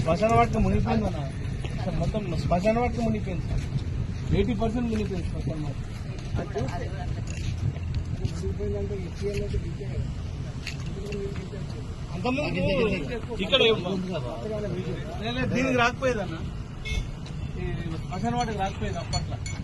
శ్మశాన వాటికి మునిగిపోయింది అన్న. మొత్తం శ్మశాన వాటికి మునిగిపోయింది. ఎయిటీ పర్సెంట్ మునిగిపోయింది శ్మశాన వాటికి. అంతకుముందు ఇక్కడ దీనికి రాకపోయేదన్న శ్మశాన వాటికి రాకపోయేది అప్పట్లో.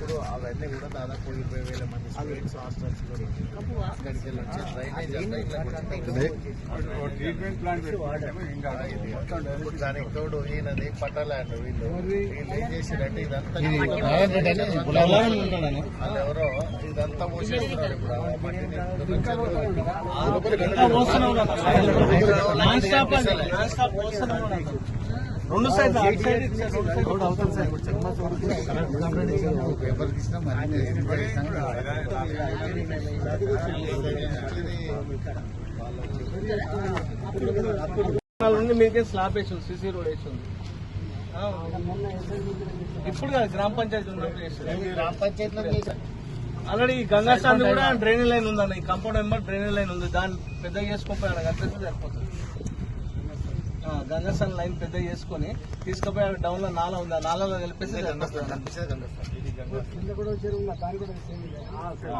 ఇప్పుడు అవన్నీ కూడా దాదాపు ఇరవై వేల మంది స్టూడెంట్స్ హాస్టల్స్ అక్కడికి డ్రైనేజ్ దానికి తోడు ఈయనది పట్టలాండ్ వీళ్ళు. వీళ్ళు ఏం చేసిరంటే ఇదంతా ఎవరో ఇప్పుడు. రెండు సైడ్. పేపర్ తీసినా నుండి మీకే స్లాబ్ వేసింది సిసి రోడ్ వేసింది ఆ, ఇప్పుడు కాదు గ్రామ పంచాయతీ గ్రామ పంచాయతీలో ఆల్రెడీ ఈ గంగా స్టాండ్ కూడా డ్రైనేజ్ లైన్ ఉందన్న ఈ కంపౌండ్ నెంబర్ డ్రైనేజ్ లైన్ ఉంది దాన్ని పెద్దగా చేసుకోపోయి అక్కడ కట్టేస్తే సరిపోతుంది. ఆ, గంగా స్టాండ్ లైన్ పెద్దగా చేసుకొని తీసుకుపోయి అక్కడ డౌన్లో నాలా ఉంది. ఆ నాలలో కలిపేసి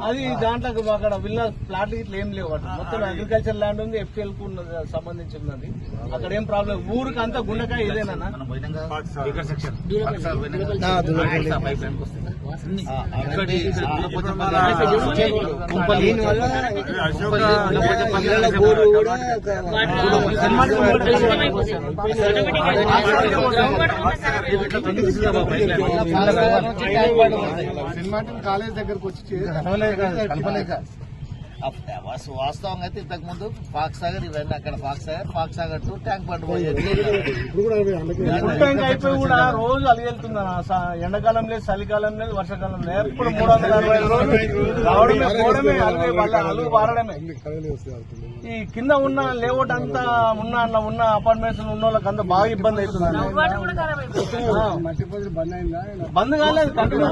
అది దాంట్లో అక్కడ విల్లా ప్లాట్ ఇట్లా ఏం లేవు అటు మొత్తం అగ్రికల్చర్ ల్యాండ్ ఉంది ఎఫ్ఎల్కు ఉన్నది అది సంబంధించి ఉన్నది అక్కడ ఏం ప్రాబ్లం ఊరికి అంతా గుండకాయ ఇదేనా సినిమా కాలేజ్ దగ్గరకు వచ్చి కలపలేక వాస్తవంగా అయితే ఇంతకు ముందు పాక్ సాగర్ ఇవన్నీ అక్కడ Pak Sagar Pak Sagar to tank bund రోజు అలిగెళ్తుంది ఎండాకాలం లేదు చలికాలం లేదు వర్షాకాలం లేదు ఎప్పుడు మూడు వందల అరవై రోజులు పారడమే ఈ కింద ఉన్న లేఅవుట్ అంతా ఉన్న అన్న ఉన్న అపార్ట్మెంట్స్ ఉన్న వాళ్ళకి అంతా బాగా ఇబ్బంది అవుతుంది. బంద్ కాలేదు కంటిన్యూ.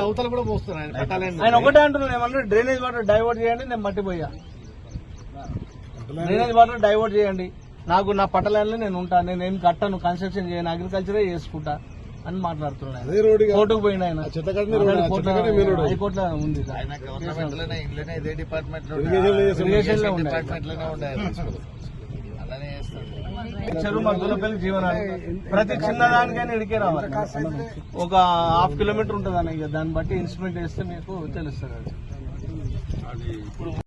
అవతల కూడా పోస్తున్నాయి ఆయన ఒకటే అంటున్నాను ఏమన్నా డ్రైనేజ్ వాటర్ డైవర్ట్ చేయండి నేను మట్టి పోయా డ్రైనేజ్ వాటర్ డైవర్ట్ చేయండి. నాకు నా పట్టణాల్లో నేను ఉంటాను నేను ఏం కట్టను కన్స్ట్రక్షన్ చేయను అగ్రికల్చరే చేసుకుంటా అని మాట్లాడుతున్నాను కోర్టుకు పోయిన ఆయన. హైకోర్టులో ఉంది అలానే చేస్తాడు. చెరువు మా దులపల్లి జీవనాలు. ప్రతి చిన్నదానికైనా ఇడికే రావాలి. ఒక హాఫ్ కిలోమీటర్ ఉంటుంది అన్న ఇక. దాన్ని బట్టి ఇన్స్ట్రుమెంట్ వేస్తే మీకు తెలుస్తుంది అది